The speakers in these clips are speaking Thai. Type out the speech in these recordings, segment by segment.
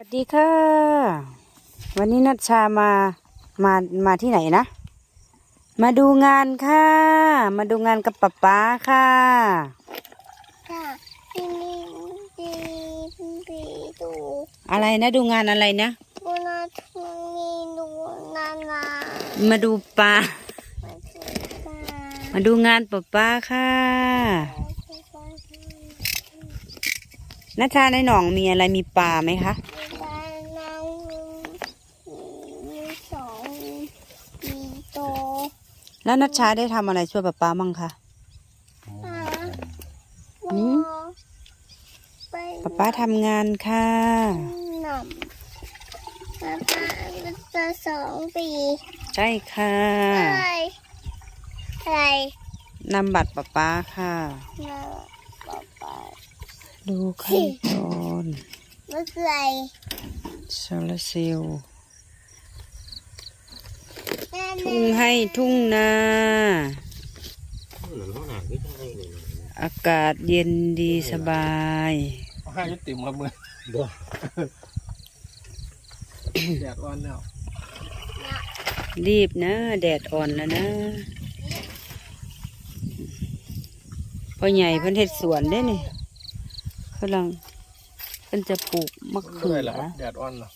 สวัสดีค่ะ วันนี้นัชชามามามาที่ไหนนะ มาดูงานค่ะ มาดูงานกับป๊าป๊าค่ะค่ะที่นี่ดีดีดูอะไรนะดูงานอะไรนะบุนาทุนีดูนานามาดูปลามาดูตามาดูงานป๊าป๊าค่ะนัชชาในหนองมีอะไรมีปลาไหมคะ บ้านน้ำมีสองมีโต แล้วนัชชาได้ทำอะไรช่วยป๊าป๊ามั่งคะอ่าอืมไปป๊าป๊าทำงานค่ะ หนำป๊าป๊าจะสองปีใช่ค่ะอะไรอะไรนำบัตรป๊าป๊าค่ะนะป๊าป๊าดูขั้นตอนมันคืออะไรโซลาร์เซลล์แม่ ทุ่งให้ทุ่งนา อากาศเย็นดีสบายเอาห้ายุติมกับมือบ่แดดร้อนแล้ว รีบนะ แดดอ่อนแล้วนะพ่อใหญ่เพิ่นเฮ็ดสวนได้นี่กำลังเพิ่นจะปลูกมะมันเขืเมื่อยอแล้วแดดอ่อนแล้ว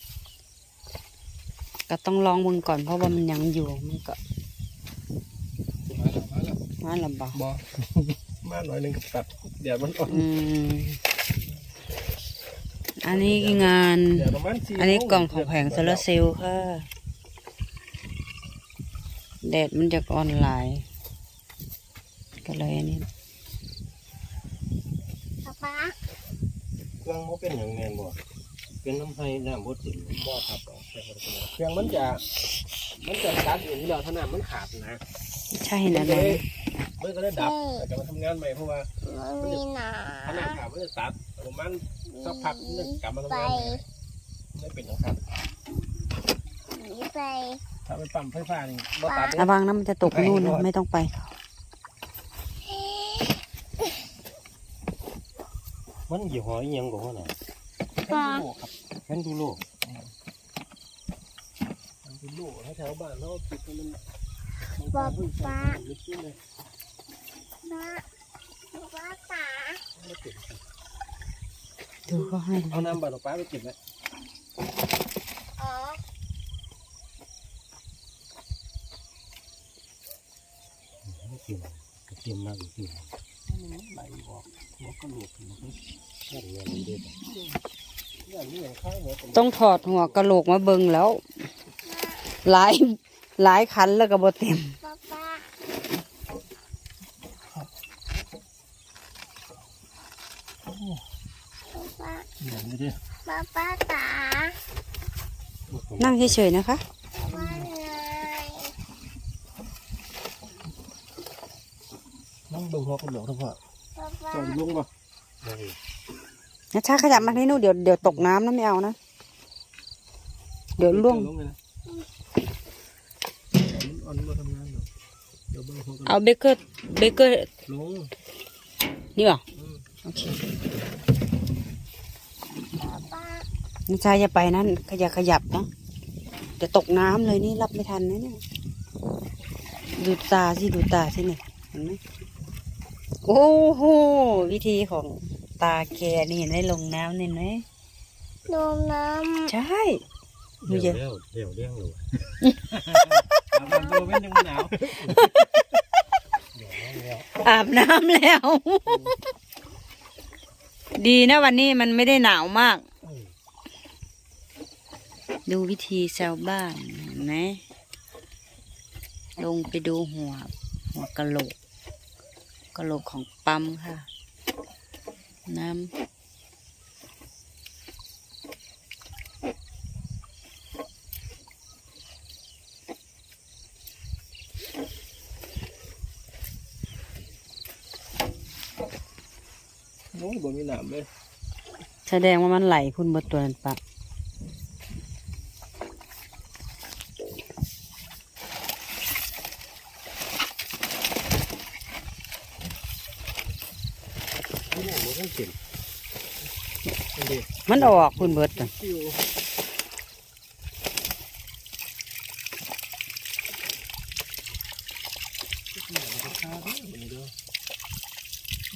ก็ต้องลองเบิ่งก่อนเพราะว่ามันยังอยู่มันก็มาแล้วมาแล้วมาลำบากบ่มาหน่อยหนึงกับตัดแดดมันอ่อนอืมอันนี้งานแดดประมาณสี่อันนี้โมกล่องของแผงโซลาร์เซลล์ค่ะแดดมันจะออนไลน์ก็เลยอันนี้ป๊าป๊าเครื่องมันเป็นอย่างแมนบ่ เป็นน้ำให้น้ำบดติ่มบ่ครับเครื่องมันจะมันจะตัดอยู่ที่เราถ้าน้ำมันขาดนะใช่นะมันก็นะเลยมันก็เลยดับแต่จะมาทำงานใหม่เพราะว่ามันมีหนาถ้าน้ำขาดมันจะตัดประมาณสักพักมันจะกลับมาทำไปงานใหม่ไม่เป็นอย่างครับหนีไปถ้าไปปั๊มไฟฟ้านี่บ่ตัดระวังนะมันจะตกนู่นนะไม่ต้องไปมันยี่ห้ออีหยังบ่ว่าน่ะ ปลาครับแคนดูโลมันเป็นลูกให้แถวบ้านเราติดมันป๊าป๊าลึกขึ้นเลยป๊าป๊าตาไม่ติดดูเขาให้เอาน้ำบาดอกป้าไปเก็บไว้อ๋อไม่เกี่ยวกระเทียมมากจริงไหลออกหัวกระโหลกมันก็แค่เงี้ยมันเด็ดอย่างนี้อย่างข้างหัวกระโหลก ต้องถอดหัวกะโหลกมาเบิ่งแล้ว หลายหลายคันแล้วก็บ่เต็มป๊าป๊าป๊าป๊าอย่างนี้ดิป๊าป๊าตานั่งเฉยๆนะคะว่าไงน้องเบิ่งหัวกระโหลกทั้งหมดป๊าป๊าจอดลงป่ะได้ นะชาขยับมาให้นู่นเดี๋ยวเดี๋ยวตกน้ำนะไม่เอานะ เดี๋ยวล่วง เอาเบเกอร์เบเกอร์นี่เหรอโอเคป๊าป๊านะชาอย่าไปนั่นขยับขยับนะเดี๋ยวตกน้ำเลยนี่รับไม่ทันนะเนี่ยดูตาสิดูตาสิเนี่ยเห็นไหมโอ้โหวิธีของ ตาแกนี่เห็นไหมลงน้ำเห็นไหมนมน้ใช่ดูเดี๋เยยวอะเดี๋ยวเดี๋ยวเลี้ยงเลยเอามันดูเป็นยังหนาวเดี๋ยวเลี้ยงแล้วอาบน้ำแล้ว ดีนะวันนี้มันไม่ได้หนาวมากเอ้ยดูวิธีชาวบ้านเห็นไหมลงไปดูหัว หัวกะโหลกกะโหลกของปั๊มค่ะ น้ำโอ้ยบ่มีน้ำเลย แสดงว่ามันไหลพุ่นบนตัวนั่นปะ ไม่ได้มันต้องเก็บนี่ดิมันออกคุณเบิดน่ะคิว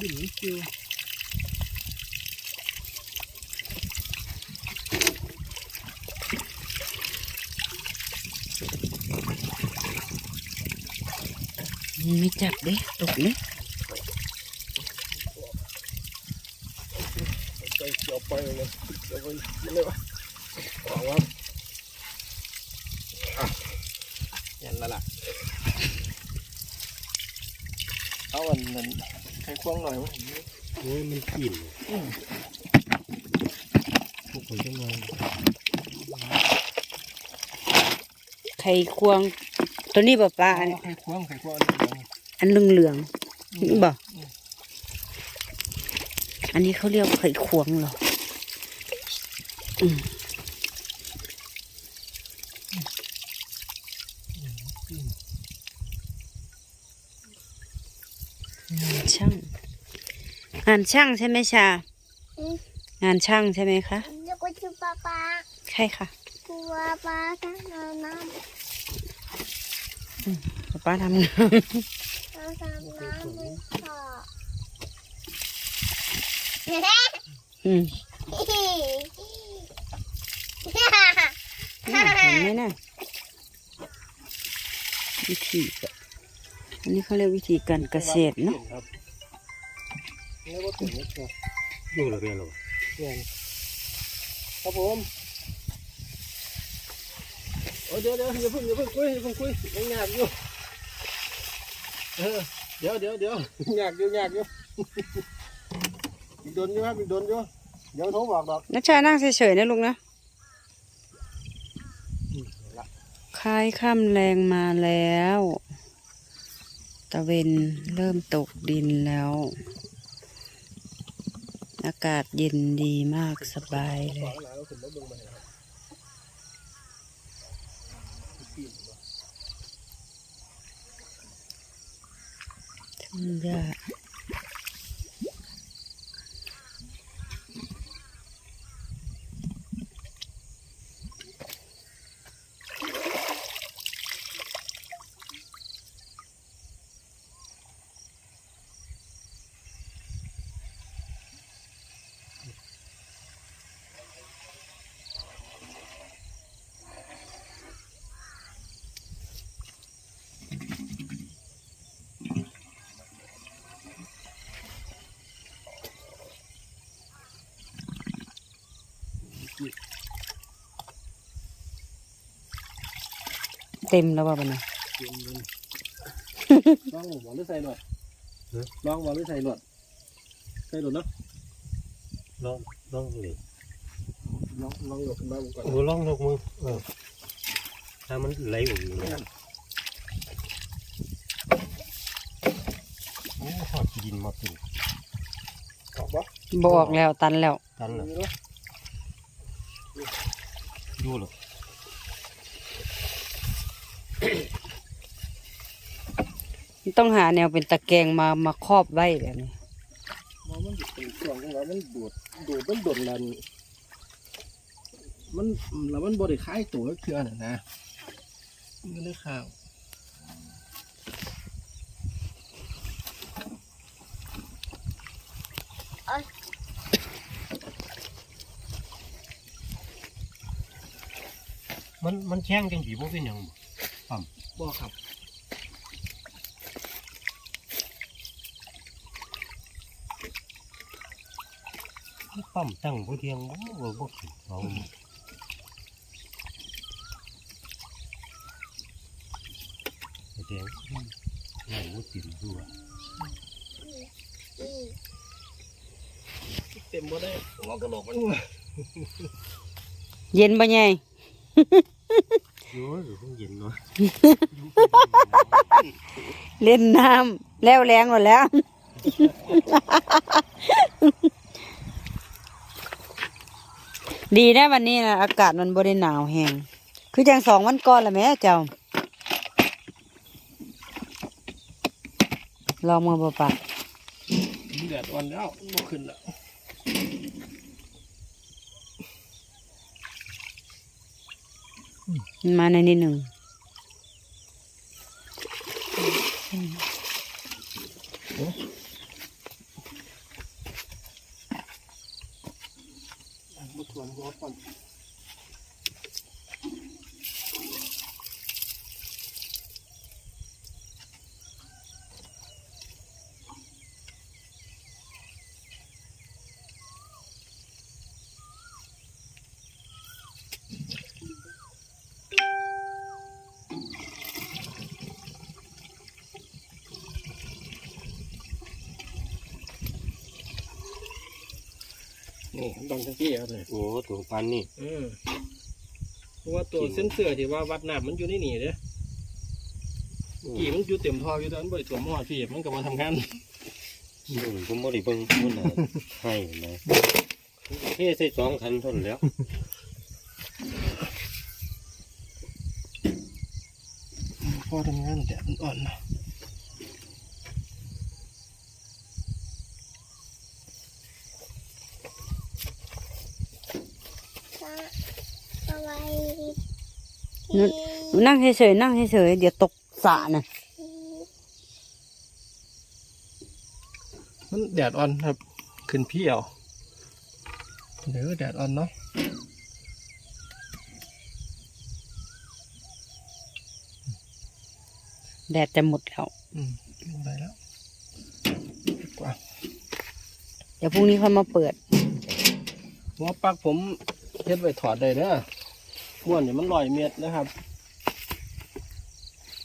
ดิ่งคิวไม่จับเด้ตกเด้ ไป เกี่ยไปเลยเดี๋ยวไปเลยวะหวังว่าอะยันและล่ะเอาอันนั้นใครควงหน่อยมั้ยโอ้ยมันกินพวกคนจังเลยไข่ควง ตัวนี้บ่ะป้าอันใควงใครควงอันนี้อันเหลืองๆนี่บ่อันนี้เขาเรียกไข่ควงเหรอ งานช่าง งานช่างใช่ไหมชา งานช่างใช่ไหมคะแล้วก็ชื่อป้าป้าใช่ค่ะตัวป้าทั้งน้ำน้ป้าทำงานำน้ำน้ำน้ำไม่พอ อืมอะเห็ นไหมน่ะวิธีก็อันนี้เขาเรียกวิธีการเกษตรเนาะครับนี่ก็ถึงนี่ครับอยู่ระเบียงหรอเงินครับผมโอ้เดี๋ยวเดี๋ยวอย่าเพิ่งอย่าเพิ่งคุยอย่าเพิ่งคุยยังยากอยู่เออเดี๋ยวเดี๋ยวเดี๋ยวยากอยู่ยากอยู่อีกโดนอยู่ครับอีกโดนอยู่เดี๋ยวโทรบอกดอกนัชชานั่งเฉยๆนะลุงนะ คลายค่ำแรงมาแล้ว ตะเวนเริ่มตกดินแล้ว อากาศเย็นดีมากสบายเลยงหลานเราขึ้นมาเบิ่งมาให้ครับทุ่งหญ้า เต็มแล้วว่าบัดนะเย็นเย็นลองบอกหรือใส่หลอดลองบอกหรือใส่หลอดใส่หลอดเนาะลองลองเลยลองลองหลบขึ้นมาก่อนโอ้ลองยกมือเออถ้ามันไหลออกอยู่เนี่ยโอ้หอดดินมาเป็นออกปะบอกแล้วตันแล้วตันละนี่เนาะอยู่หรอ ต้องหาแนวเป็นตะแกรงมามาครอบไว้แบบนี้มันเป็นช่วงจังหวะมันดูดดูดมันโดดลันมันแล้วมันบริคล้ายตัวเครือน่ะนะอยู่ในข้างมันมันแช่งจังผีบ่เป็นหยังบ่ บ่ครับมันปั๊มตั้งบ่เทียงบ่บ่บ่ขึ้นเอาแดงไหลบ่ติดด้วยอีกเต็มบ่ได้งอกระโหลกมันเย็นปะไง โอ้ยเพิ่งเย็นเนาะเล่นน้ำแล้วแรงหมดแล้ว ดีนะวันนี้นะอากาศมันบริหนาวแหงคือจังสองวันก่อนละแม่เจ้าลองมือปะปะแดดอ่อนแล้วบ่ขึ้นแล้ว มาในนิดหนึ่งบุทวนหัวก่อน นี่ดองจังกี้ครับเลยโอ้ตัวปันนี่อืมเพราะว่าตัวเส้นเสือที่ว่าวัดน้ำมันอยู่ในนี่เด้อกี่มันอยู่เต็มท่ออยู่ตอนบ่ได้ตัวมอดพี่มันก็มาทำงานอืมผมบ่ได้เบิ่งมันน่ะให้นะเทใส่สองคันเท่านั้นแหล้วพอทำงานแดดมันอ่อนนะ เอาไว้ ห นูหนูนั่งเฉยๆนั่งเฉยๆเดี๋ยวตกสระน่ะมันแดดอ่อนครับ ขึ้นพี่เอาเดี๋ยวแดดอ่อนเนาะแดดจะหมดแล้ว อืมลงได้แล้วกว่า เดี๋ยวพรุ่งนี้ค่อยมาเปิดหัวปักผมเฮ็ดไว้ถอดได้เด้อ ม้วนเนี่ยมันลอยเม็ดนะครับ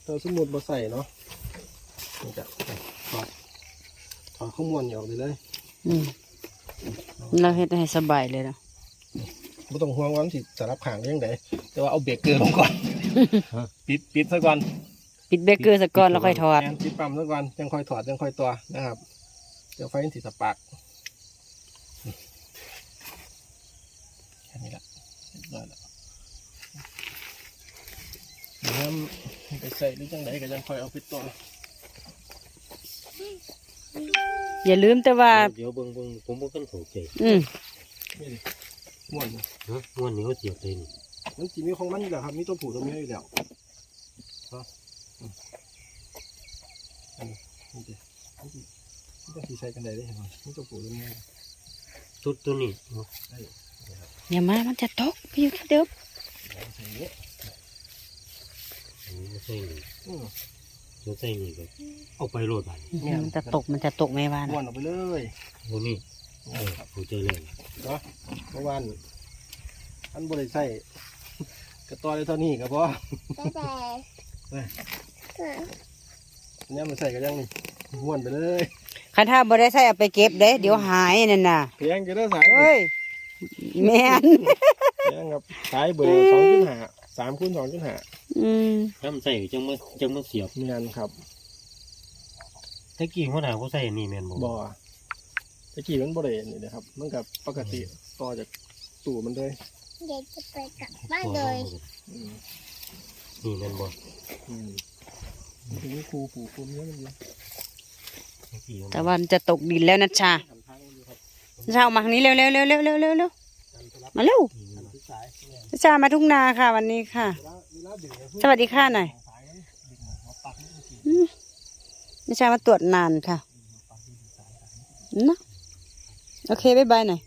เราสมมุดมาใส่เนาะนี่จะถอดถอดข้างม้วนนี่ออกไปเลยอืมเราเฮ็ดให้สบายเลยนะไม่ต้องห่วงว่ามันสิสารบขางได้ยังไงแต่ว่าเอาเบรกเกอร์ลงก่อน ปิดปิดซะก่อนปิดเบรกเกอร์สกก่อนแล้วค่อยถอดแอนปิดปั๊มซะก่อนยังค่อยถอดยังค่อยตัวนะครับเดี๋ยวไฟมันสิสปาร์กแค่นี้ละเรียบร้อยแล้ว น้ำไปใส่หรือจังไดก็ยังค่อยเอาไปตัวอย่าลืมแต่ว่า เดี๋ยวเบิ่งเบิ่งผมบ่กันถูกใจอืมนี่ดิม้วนฮะม้วนนี้เขาเสียบเลยนี่มันจีมีของมันอยู่แล้วครับมีตัวผู้ตัวเมียอยู่แล้วเนาะอืมอันนี้นี่ดินี่ดินี่จะสีใส่กันได้เลยเห็นไหมมีตัวผู้ตัวเมียตัวตัวนี้เนาะอย่ามามันจะตกไปอยู่ที่เดิมใส่อย่างนี้อันนี้ ไม่ใช่นี่อืมไม่ใช่นี่ก็เอาไปโรดบาดนี้มันจะตกมันจะตกไม่ว่าม้วนะนออกไปเลยโอ้นี่เออผู้ใจเลยเนาะเมื่อวานอันบริใส่กระต่อยเท่านี้ก็พอตั้งแต่เอ้ยเกิดอันนี้มันใส่กันยังนี่ม้วนไปเลยคันถ้าบ่ได้ใส่เอาไปเก็บเด้ เดี๋ยวหายนั่นน่ะเพียงจะได้สายเฮ้ยแม่นเพียงครับสายเบอร์สองจุดห้าสามคูณสองจุดห้า อืมถ้ามันใส่จังมาจังมาเสียบเนียนครับตะกี้หัวหน้าเขาใส่อันนี่แม่นบ่บ่อตะกี้มันบริเวณนี่นะครับ มันกับปกติต่อจากตู่มันเลยเด็กจะไปกลับบ้านเลย อืมนี่แม่นบ่อืมมันถึงครูปู่ครูเนี้ยมันอยู่ตะกี้มันแต่วันจะตกดินแล้วนะชาทำทางมันอยู่ครับชาออกมาทางนี้เร็วเร็วเร็วเร็วเร็วเร็วเร็วการไปรับมาเร็วทางที่สายเนี่ย ชามาทุ่งนาค่ะวันนี้ค่ะ สวัสดีค่ะหน่อยนี่ใชามาตรวจนานค่ะนะโอเค บ๊ายบายหน่อย